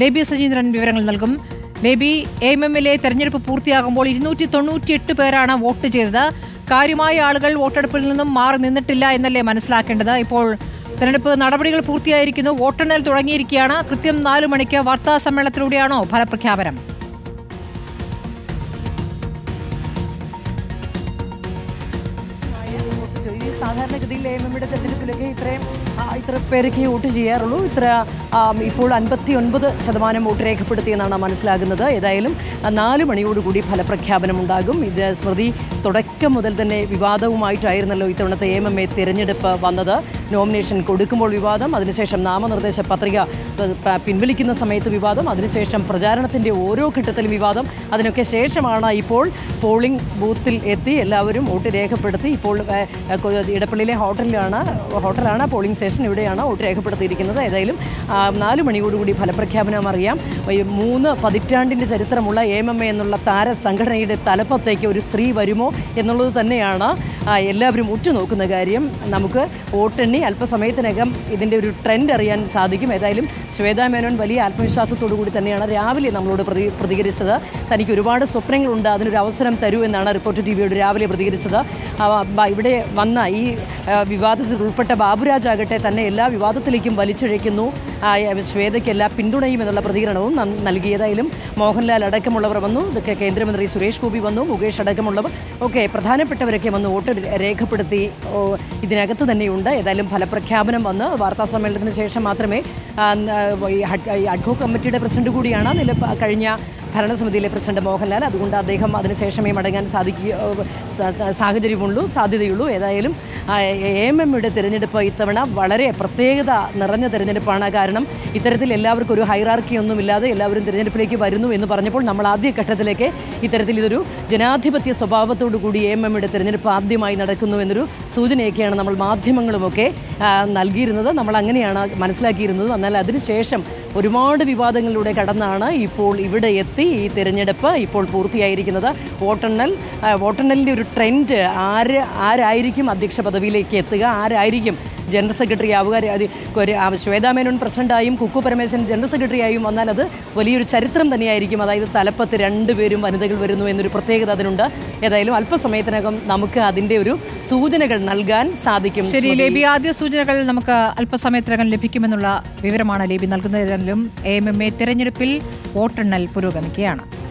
ലേബി സജീന്ദ്രൻ വിവരങ്ങൾ നൽകും. Lebi M M L A തെരഞ്ഞെടുപ്പ് പൂർത്തിയാകുമ്പോൾ ഇരുന്നൂറ്റി തൊണ്ണൂറ്റിയെട്ട് പേരാണ് വോട്ട് ചെയ്തത്. കാര്യമായ ആളുകൾ വോട്ടെടുപ്പിൽ നിന്നും മാറി നിന്നിട്ടില്ല എന്നല്ലേ മനസ്സിലാക്കേണ്ടത്. ഇപ്പോൾ തെരഞ്ഞെടുപ്പ് നടപടികൾ പൂർത്തിയായിരിക്കുന്നു. വോട്ടെണ്ണൽ തുടങ്ങിയിരിക്കുകയാണ്. കൃത്യം നാലു മണിക്ക് വാർത്താ സമ്മേളനത്തിലൂടെയാണോ ഫലപ്രഖ്യാപനം? സാധാരണഗതിയിൽ എം എമ്മിയുടെ തെരഞ്ഞെടുപ്പിലൊക്കെ ഇത്രയും ഇത്ര പേരൊക്കെ വോട്ട് ചെയ്യാറുള്ളൂ. ഇത്ര ഇപ്പോൾ അൻപത്തി ഒൻപത് ശതമാനം വോട്ട് രേഖപ്പെടുത്തിയെന്നാണ് മനസ്സിലാകുന്നത്. ഏതായാലും നാല് മണിയോടുകൂടി ഫലപ്രഖ്യാപനം ഉണ്ടാകും. ഇത് സ്മൃതി തുടക്കം മുതൽ തന്നെ വിവാദവുമായിട്ടായിരുന്നല്ലോ ഇത്തവണത്തെ എം എം എ തിരഞ്ഞെടുപ്പ് വന്നത്. നോമിനേഷൻ കൊടുക്കുമ്പോൾ വിവാദം അതിനുശേഷം നാമനിർദ്ദേശ പത്രിക പിൻവലിക്കുന്ന സമയത്ത് വിവാദം അതിനുശേഷം പ്രചാരണത്തിന്റെ ഓരോ ഘട്ടത്തിലും വിവാദം. അതിനൊക്കെ ശേഷമാണ് ഇപ്പോൾ പോളിംഗ് ബൂത്തിൽ എത്തി എല്ലാവരും വോട്ട് രേഖപ്പെടുത്തി. ഇപ്പോൾ ഇടപ്പള്ളിയിലെ ഹോട്ടലിലാണ് ഹോട്ടലാണ് പോളിംഗ് സ്റ്റേഷൻ. ഇവിടെയാണ് വോട്ട് രേഖപ്പെടുത്തിയിരിക്കുന്നത്. ഏതായാലും നാല് മണിയോടുകൂടി ഫലപ്രഖ്യാപനം അറിയാം. മൂന്ന് പതിറ്റാണ്ടിന്റെ ചരിത്രമുള്ള എം എം എ എന്നുള്ള താരസംഘടനയുടെ തലപ്പത്തേക്ക് ഒരു സ്ത്രീ വരുമോ എന്നുള്ളത് തന്നെയാണ് എല്ലാവരും ഉറ്റുനോക്കുന്ന കാര്യം. നമുക്ക് വോട്ടെണ്ണി അല്പസമയത്തിനകം ഇതിന്റെ ഒരു ട്രെൻഡ് അറിയാൻ സാധിക്കും. ഏതായാലും ശ്വേതാ മേനോൻ വലിയ ആത്മവിശ്വാസത്തോടു കൂടി തന്നെയാണ് രാവിലെ നമ്മളോട് പ്രതി പ്രതികരിച്ചത്. തനിക്ക് ഒരുപാട് സ്വപ്നങ്ങളുണ്ട് അതിനൊരു അവസരം തരൂ എന്നാണ് റിപ്പോർട്ടർ ടി വിയോട് രാവിലെ പ്രതികരിച്ചത്. ഇവിടെ വന്ന ഈ വിവാദത്തിൽ ഉൾപ്പെട്ട ബാബുരാജ് ആകട്ടെ തന്നെ എല്ലാ വിവാദത്തിലേക്കും വലിച്ചിഴയ്ക്കുന്നു. ആ, ശ്വേതയ്ക്ക് എല്ലാ പിന്തുണയും എന്നുള്ള പ്രതികരണവും നൽകിയതായാലും മോഹൻലാൽ അടക്കമുള്ളവർ വന്നു. ഇതൊക്കെ കേന്ദ്രമന്ത്രി സുരേഷ് ഗോപി വന്നു മുകേഷ് അടക്കമുള്ളവർ. ഒക്കെ പ്രധാനപ്പെട്ടവരൊക്കെ വന്ന് വോട്ട് രേഖപ്പെടുത്തി ഇതിനകത്ത് തന്നെയുണ്ട്. ഏതായാലും ഫലപ്രഖ്യാപനം വന്ന് വാർത്താ സമ്മേളനത്തിന് ശേഷം മാത്രമേ അഡ്ഹോ കമ്മിറ്റിയുടെ പ്രസിഡന്റ് കൂടിയാണ്. നില കഴിഞ്ഞ ഭരണസമിതിയിലെ പ്രസിഡന്റ് മോഹൻലാൽ. അതുകൊണ്ട് അദ്ദേഹം അതിനുശേഷമേ മടങ്ങാൻ സാധിക്കുക സാഹചര്യമുള്ളൂ സാധ്യതയുള്ളൂ. ഏതായാലും എ എം എമ്മിയുടെ തിരഞ്ഞെടുപ്പ് ഇത്തവണ വളരെ പ്രത്യേകത നിറഞ്ഞ തിരഞ്ഞെടുപ്പാണ് കാരണം ഇത്തരത്തിൽ എല്ലാവർക്കും ഒരു ഹൈറാർക്കി ഒന്നുമില്ലാതെ എല്ലാവരും തിരഞ്ഞെടുപ്പിലേക്ക് വരുന്നു എന്ന് പറഞ്ഞപ്പോൾ നമ്മൾ ആദ്യ ഘട്ടത്തിലേക്ക് ഇത്തരത്തിൽ ഇതൊരു ജനാധിപത്യ സ്വഭാവത്തോടു കൂടി എം എമ്മിയുടെ തിരഞ്ഞെടുപ്പ് ആദ്യമായി നടക്കുന്നു എന്നൊരു സൂചനയൊക്കെയാണ് നമ്മൾ മാധ്യമങ്ങളുമൊക്കെ നൽകിയിരുന്നത്. നമ്മൾ അങ്ങനെയാണ് മനസ്സിലാക്കിയിരുന്നത്. എന്നാൽ അതിനുശേഷം ഒരുപാട് വിവാദങ്ങളിലൂടെ കടന്നാണ് ഇപ്പോൾ ഇവിടെ എത്തി. ഈ തിരഞ്ഞെടുപ്പ് ഇപ്പോൾ പൂർത്തിയായിരിക്കുന്നത്. വോട്ടെണ്ണൽ വോട്ടെണ്ണലിന്റെ ഒരു ട്രെൻഡ് ആര് ആരായിരിക്കും അധ്യക്ഷ പദവിയിലേക്ക് എത്തുക? ആരായിരിക്കും ജനറൽ സെക്രട്ടറി ആവുക അത് ഒരു ആ, ശ്വേതാ മേനോൻ പ്രസിഡന്റായും കുക്കു പരമേശ്വരൻ ജനറൽ സെക്രട്ടറി ആയും വന്നാൽ അത് വലിയൊരു ചരിത്രം തന്നെയായിരിക്കും. അതായത് തലപ്പത്ത് രണ്ടുപേരും വനിതകൾ വരുന്നു എന്നൊരു പ്രത്യേകത അതിനുണ്ട്. ഏതായാലും അല്പസമയത്തിനകം നമുക്ക് അതിന്റെ ഒരു സൂചനകൾ നൽകാൻ സാധിക്കും. ശരി ലേബി ആദ്യ സൂചനകൾ നമുക്ക് അല്പസമയത്തിനകം ലഭിക്കുമെന്നുള്ള വിവരമാണ് ലേബി നൽകുന്നത്. എ എം എം എ തിരഞ്ഞെടുപ്പിൽ വോട്ടെണ്ണൽ പുരോഗമിക്കുകയാണ്.